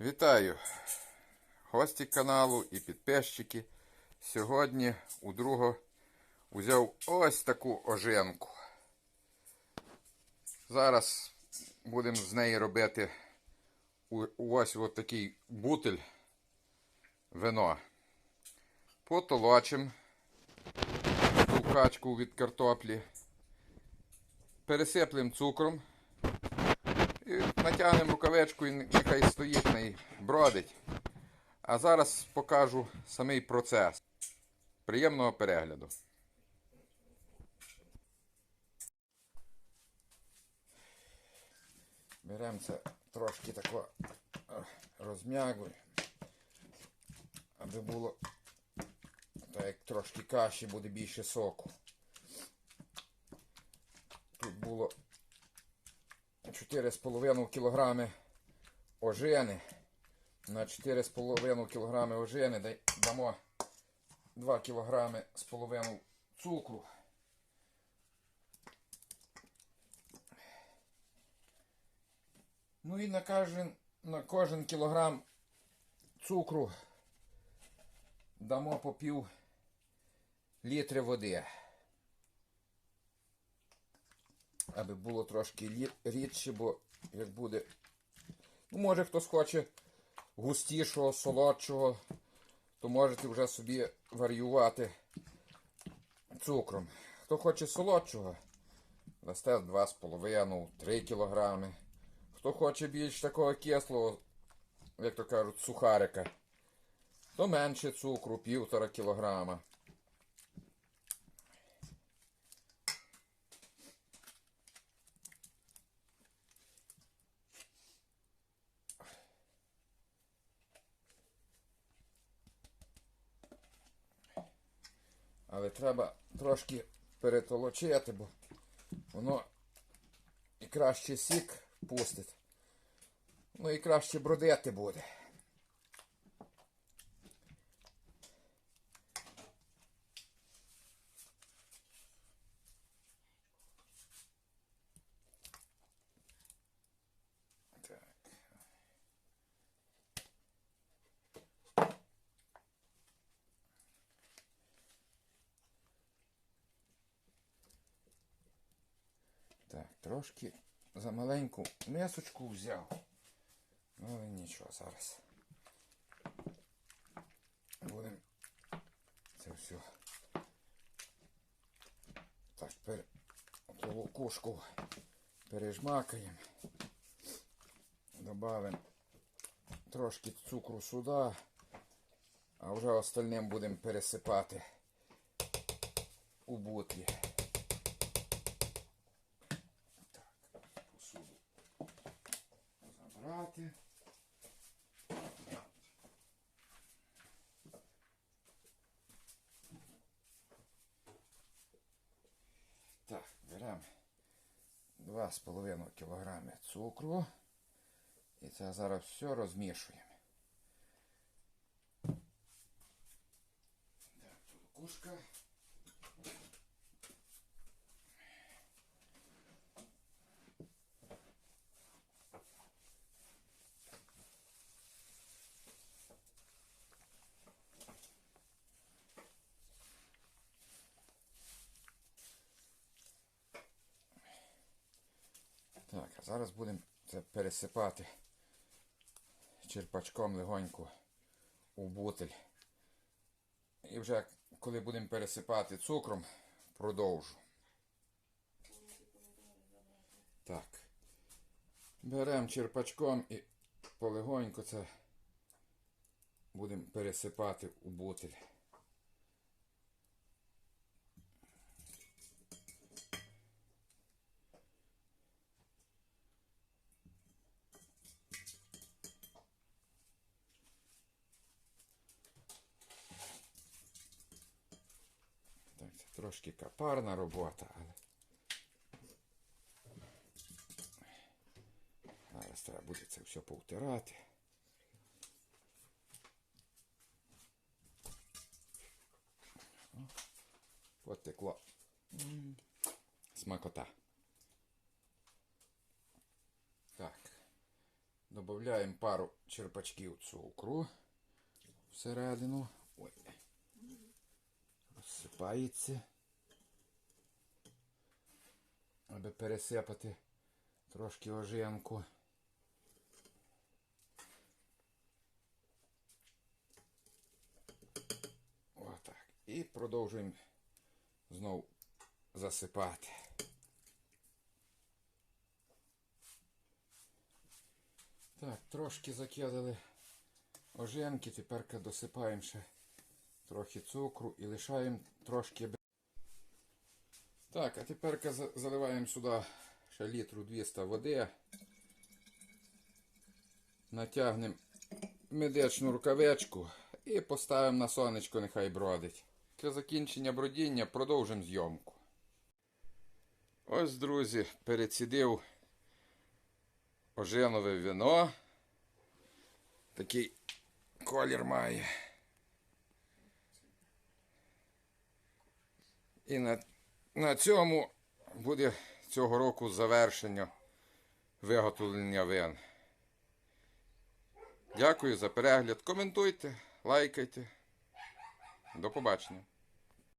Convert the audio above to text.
Вітаю гості каналу і підписчики. Сьогодні у друга взяв ось таку оженку. Зараз будемо з неї робити ось от такий бутиль вино. Потолочим ту качку від картоплі. Пересиплем цукром. Натягнемо рукавичку і нехай стоїть неї, бродить. А зараз покажу самий процес. Приємного перегляду. Беремо це трошки тако е, розм'ягуємо, аби було так як трошки каші буде більше соку. Тут було 4,5 кг ожини. На 4,5 кг ожини дамо 2 кг з половиною цукру. Ну і на кожен, на кожен кілограм цукру дамо по пів літри води. Аби було трошки рідше, бо як буде. Ну, може хтось хоче густішого, солодшого, то можете вже собі варіювати цукром. Хто хоче солодшого, дасте 2,5-3 кг. Хто хоче більш такого кислого, як то кажуть, сухарика, то менше цукру, півтора кілограма. Але треба трошки перетолочити, бо воно і краще сік пустить. Ну і краще бродити буде. Так, трошки за маленьку мисочку взяв. Ну, але нічого, зараз. Будемо це все. Так, тепер лукушку пережмакаємо. Добавимо трошки цукру сюди, а вже остальним будемо пересипати у бутлі. Забрати. Так, беремо 2,5 кг цукру. І це зараз все розмішуємо. Так, тут кушка. Так, а зараз будемо це пересипати черпачком легонько у бутиль. І вже коли будемо пересипати цукром, продовжу. Так. Беремо черпачком і полегонько це будемо пересипати у бутиль. Так, це трошки капарна робота, але. Зараз треба буде це все повтирати. О, Потекло. М, Смакота. Так. Додаємо пару черпачків цукру всередину. Ой. Розсипається. Аби пересипати трошки ожинку. Отак. І продовжуємо знову засипати. Так, трошки закидали оженки, тепер досипаємо ще трохи цукру і лишаємо трошки. Так, а тепер заливаємо сюди ще літру 200 води. Натягнемо медичну рукавичку і поставимо на сонечко, нехай бродить. Для закінчення бродіння продовжимо зйомку. Ось, друзі, перецідив оженове вино. Такий колір має. І на, на цьому буде цього року завершення виготовлення вин. Дякую за перегляд. Коментуйте, лайкайте. До побачення.